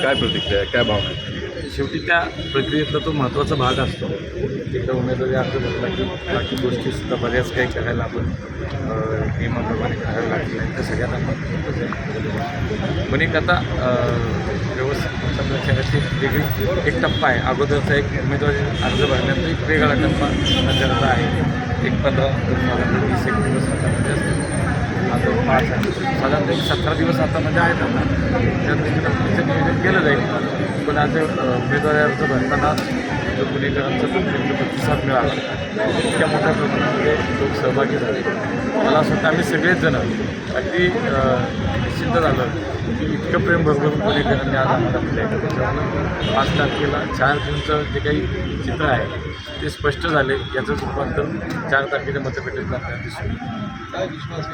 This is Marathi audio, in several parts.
काय प्रतिक्रिया आहे? काय भावना आहे? शेवटी त्या प्रक्रियेतला तो महत्त्वाचा भाग असतो. तिथं उमेदवारी अर्ज भरला की बाकी गोष्टीसुद्धा बऱ्याच काही करायला आपण अ, नियमाप्रमाणे करायला लागले नाही. तर सगळ्यांना पण एक आता अ, व्यवस्थित प्रचाराची वेगळी एक टप्पा आहे. अगोदरचा एक उमेदवारी अर्ज भरण्याचा एक वेगळा टप्पा त्याच्यात आहे. एक पंधरा साधारण वीस एक दिवस हातामध्ये असतो पाच आहे. साधारणतः एक सतरा दिवस आता म्हणजे आहेत आता. त्या दृष्टीनं पुढचं नियोजन केलं जाईल पण आज उमेदवारी अर्ज भरताना जो पुणेकरांचा तुमच्या प्रतिसाद मिळाला इतक्या मोठ्या प्रमाणामध्ये लोक सहभागी झाले. मला असं वाटतं आम्ही सगळेच जण अगदी अ, निश्चिंत झालं. की इतकं प्रेम भरभरून पुणेकरांनी आज आम्हाला दिलं आहे. त्याच्यामुळं पाच तारखेला चार जूनचं जे काही चित्र आहे ते स्पष्ट झाले. याचं रूपांतर चार तारखेच्या मतपेटीत आपल्याला दिसून. काय विश्वास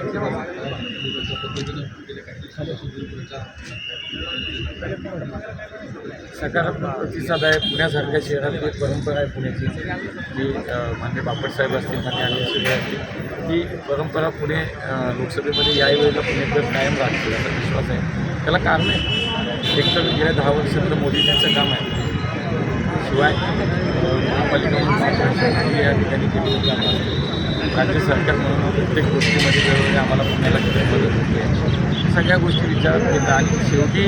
सकारात्मक प्रतिसाद आहे. पुण्यासारख्या शहरात एक परंपरा आहे पुण्याची. अ, मान्य बापटसाहेब असतील मान्य अनिल शिंदे असतील ती परंपरा पुणे लोकसभेमध्ये याही वेळेला पुणेकर कायम राहतील असा विश्वास आहे. त्याला कारण आहे. एक तर गेल्या दहा वर्षातलं तर मोदीजींचं काम आहे. शिवाय महापालिका म्हणून या ठिकाणी केलेली कामं असतील राज्य सरकार म्हणून प्रत्येक गोष्टीमध्ये वेळोवेळी आम्हाला पुण्याला किती मदत होते. सगळ्या गोष्टी विचारात घेतात आणि शेवटी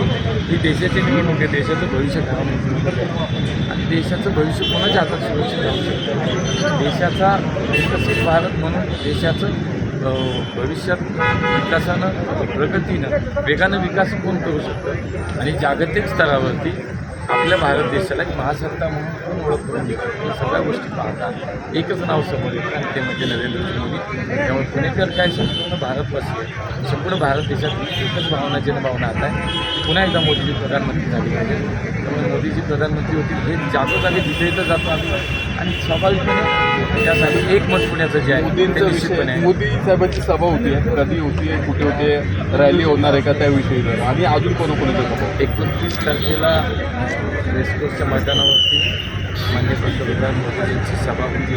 ही देशाची निवडणूक आहे देशाचं भविष्य ठरवणं आणि देशाचं भविष्य कोणाच्या हातात सुरक्षित राहू शकतं? देशाचा विकसित भारत म्हणून देशाचं भविष्यात विकासानं प्रगतीनं वेगानं विकास कोण करू शकतं? आणि जागतिक स्तरावरती आपल्या भारत देशाला एक महासत्ता म्हणून कोण ओळख करून देतो या सगळ्या गोष्टी पाहतात एकच नाव समोर येतं आणि ते म्हणजे नरेंद्र मोदी. त्यामुळे पुणेकर काय संपूर्ण भारतवासी आहे संपूर्ण भारत देशात एकच भावना जनभावना आता आहे. पुन्हा एकदा मोदीजी प्रधानमंत्री झाले. पाहिजे त्यामुळे मोदीजी प्रधानमंत्री होतील हे जागोजागी जिथे इथं जातो आम्ही. आणि स्वाभाविकपणे त्यासाठी एक मत पुण्याचं जे आहे ते निश्चितपणे आहे. मोदी साहेबांची सभा होती कधी होती कुठे होते रॅली होणार आहे का त्याविषयी जरा. आणि अजून कोणाकोणाच्या सभा होत्या? एकोणतीस तारखेला रेसकोर्सच्या मैदानावरती मान्य पंतप्रधान मोदीजींची सभा होती.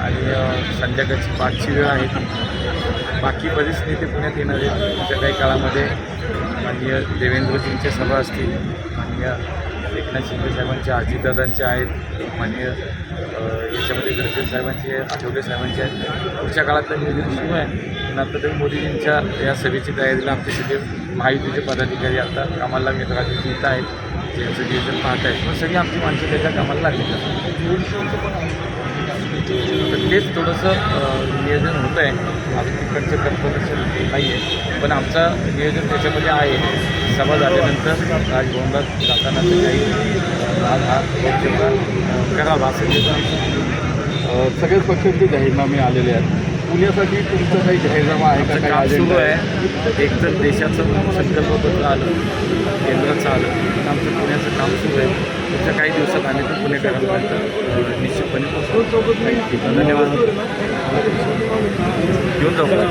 आणि अ, संध्याकाळची पाचची वेळ आहे ती. बाकी बरेच नेते पुण्यात येणार आहेत. पुढच्या काही काळामध्ये माननीय देवेंद्रजींच्या सभा असतील. माननीय एकनाथ शिंदे साहेबांचे अजितदादांच्या आहेत माननीय याच्यामध्ये गडकरी साहेबांचे आहे, आठवले साहेबांचे आहेत. पुढच्या काळातलं नियोजन सुरू आहे. पण आता तरी मोदीजींच्या या सभेची तयारीला आमचे सगळे महायुतीचे पदाधिकारी आता कामाला मित्राचे नेता आहेत. जे नियोजन पाहत आहेत. पण सगळी आमची माणसं त्याच्या कामाला लागली तर तेच थोडंसं नियोजन होतं आहे अजून तिकडचं कन्फर्मेशन नाही आहे पण आमचं नियोजन त्याच्यामध्ये आहे. सभा झाल्यानंतर राजभवनात जाताना काही आज हा करावा असं नियोजन सगळ्याच पक्षांचे जाहीरनामे आलेले आहेत. पुण्यासाठी तुमचं काही जाहीरनामा आहे का? काम सुरू आहे? एक तर देशाचं संकल्पपत्र आलं केंद्राचं आलं पण आमचं पुण्याचं काम सुरू आहे. पुढच्या काही दिवसात आम्ही तर पुणेकरांपर्यंत निश्चितपणे पोहोचतो धन्यवाद. घेऊन जाऊ.